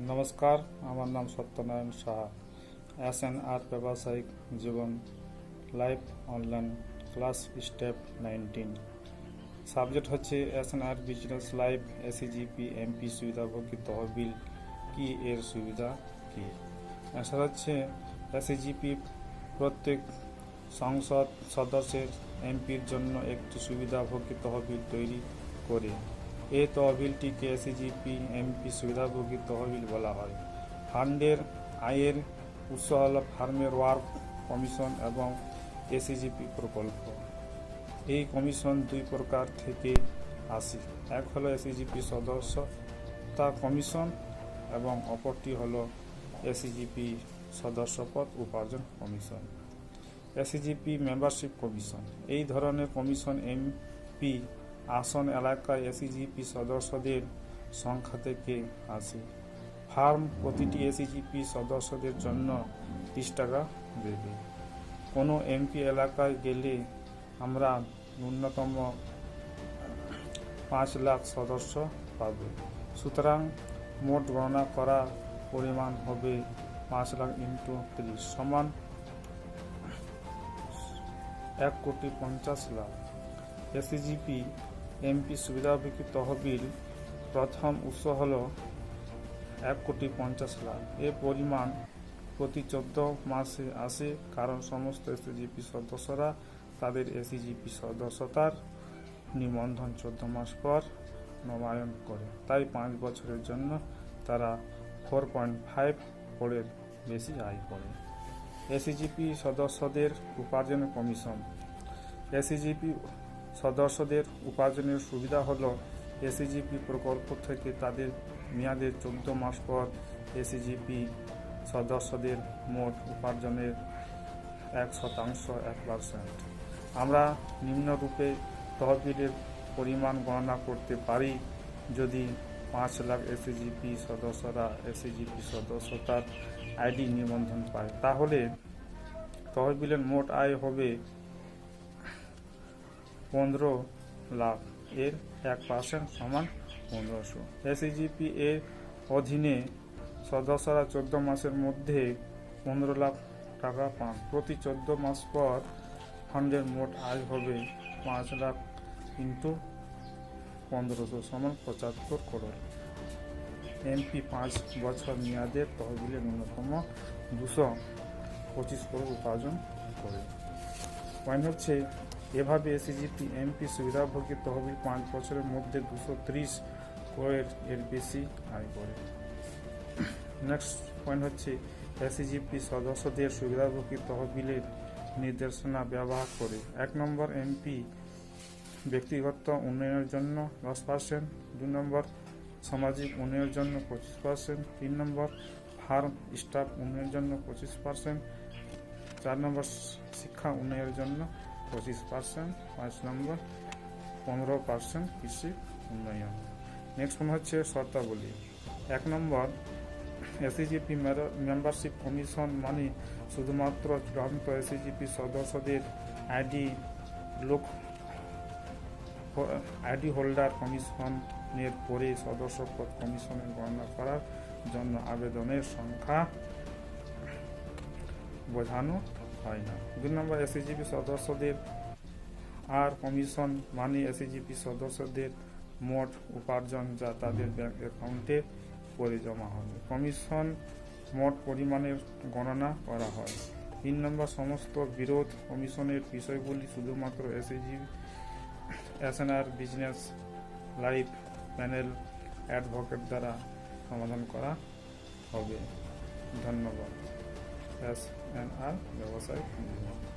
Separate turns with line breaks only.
নমস্কার, আমার নাম Satyanarayan Saha. S N R ব্যবসায়িক জীবন live online class step nineteen. Subject হচ্ছে S N R business live এসিজিপি MP সুবিধাভোগী তহবিল, কি এর সুবিধা, কি? অ্যান্সার হচ্ছে এসিজিপি প্রত্যেক সংসদ সদস্যের এমপির জন্য একটি সুবিধাভোগী তহবিল তৈরি করে। এই তহবিলটিকে এসিজিপি এমপি সুবিধাভোগী তহবিল বলা হয়। ফান্ডের আয়ের উৎস হল ফার্মের ওয়ার্ক কমিশন এবং এসিজিপি প্রকল্প। এই কমিশন দুই প্রকার থেকে আসে। এক হলো এসিজিপি সদস্যতা কমিশন এবং অপরটি হলো এসিজিপি সদস্যপদ উপার্জন কমিশন। এসিজিপি membership commission. এই ধরনের কমিশন এমপি আসন এলাকায় এসিজিপি সদস্যদের সংখ্যা থেকে আসে ফার্ম প্রতিটি এসিজিপি সদস্যদের জন্য তিরিশ টাকা দেবে। কোনো এমপি এলাকায় গেলে আমরা ন্যূনতম পাঁচ লাখ সদস্য পাব। সুতরাং মোট গণনা করা পরিমাণ হবে পাঁচ লাখ ইন্টু তিরিশ সমান এক কোটি পঞ্চাশ লাখ। এসিজিপি এমপি সুবিধাভোগী তহবিল প্রথম উৎস হল এক কোটি পঞ্চাশ লাখ। এ পরিমাণ প্রতি চোদ্দ মাসে আসে, কারণ সমস্ত এসিজিপি সদস্যরা তাদের এসিজিপি সদস্যতার নিবন্ধন চোদ্দ মাস পর নবায়ন করে। তাই পাঁচ বছরের জন্য তারা ফোর পয়েন্ট ফাইভ কোড়ের বেশি আয় করে। এসিজিপি সদস্যদের উপার্জনের কমিশন। এসিজিপি সদস্যদের উপার্জনের সুবিধা হলো এসিজিপি প্রকল্প থেকে তাদের মেয়াদের চোদ্দ মাস পর এসিজিপি সদস্যদের মোট উপার্জনের এক শতাংশ, এক পার্সেন্ট আমরা নিম্নরূপে তহবিলের পরিমাণ গণনা করতে পারি যদি পাঁচ লাখ এসিজিপি সদস্যরা এসিজিপি সদস্যতার আইডি নিবন্ধন পায়। তাহলে তহবিলের মোট আয় হবে পনেরো লাখ। এর এক পার্সেন্ট সমান পনেরোশো। এসিজিপি এর অধীনে সদস্যরা চোদ্দ মাসের মধ্যে পনেরো লাখ টাকা পান। প্রতি চোদ্দ মাস পর ফান্ডের মোট আয় হবে পাঁচ লাখ ইন্টু পনেরোশো সমান পঁচাত্তর করোড়। এমপি পাঁচ বছর মেয়াদের তহবিলে ন্যূনতম দুশো পঁচিশ করোড় উপার্জন করে। পয়েন্ট হচ্ছে এভাবে এসিজিপি এমপি সুবিধাভোগী তহবিল পাঁচ বছরের মধ্যে দুশো ত্রিশ করোড়ের এর বেশি আয় করে। নেক্সট পয়েন্ট হচ্ছে এসিজিপি সদস্যদের সুবিধাভোগী তহবিলের নির্দেশনা ব্যবহার করে। এক নম্বর এমপি ব্যক্তিগত উন্নয়নের জন্য দশ পার্সেন্ট দুই নম্বর সামাজিক উন্নয়নের জন্য পঁচিশ পার্সেন্ট তিন নম্বর ফার্ম স্টাফ উন্নয়নের জন্য পঁচিশ পার্সেন্ট চার নম্বর শিক্ষা উন্নয়নের জন্য পঁচিশ পার্সেন্ট পাঁচ নম্বর পনেরো পার্সেন্ট কৃষি উন্নয়ন। নেক্সট মনে হচ্ছে শর্তাবলী। এক নম্বর এসিজিপি মেম্বারশিপ কমিশন মানে শুধুমাত্র চূড়ান্ত এসিজিপি সদস্যদের আইডি লোক আইডি হোল্ডার কমিশনের পরে সদস্যপদ কমিশনের গণনা করার জন্য আবেদনের সংখ্যা বোঝানো হয় না। দুই নম্বর এসিজিপি সদস্যদের আর কমিশন মানে এসিজিপি সদস্যদের মোট উপার্জন যা তাদের ব্যাংক অ্যাকাউন্টে পরে জমা হবে। কমিশন মোট পরিমাণের গণনা করা হয়। তিন নম্বর, সমস্ত বিরোধ কমিশনের বিষয়গুলি শুধুমাত্র SAG SNR business life panel advocate দ্বারা সমাধান করা হবে। ধন্যবাদ। এস এন আর ব্যবসায়িক জীবন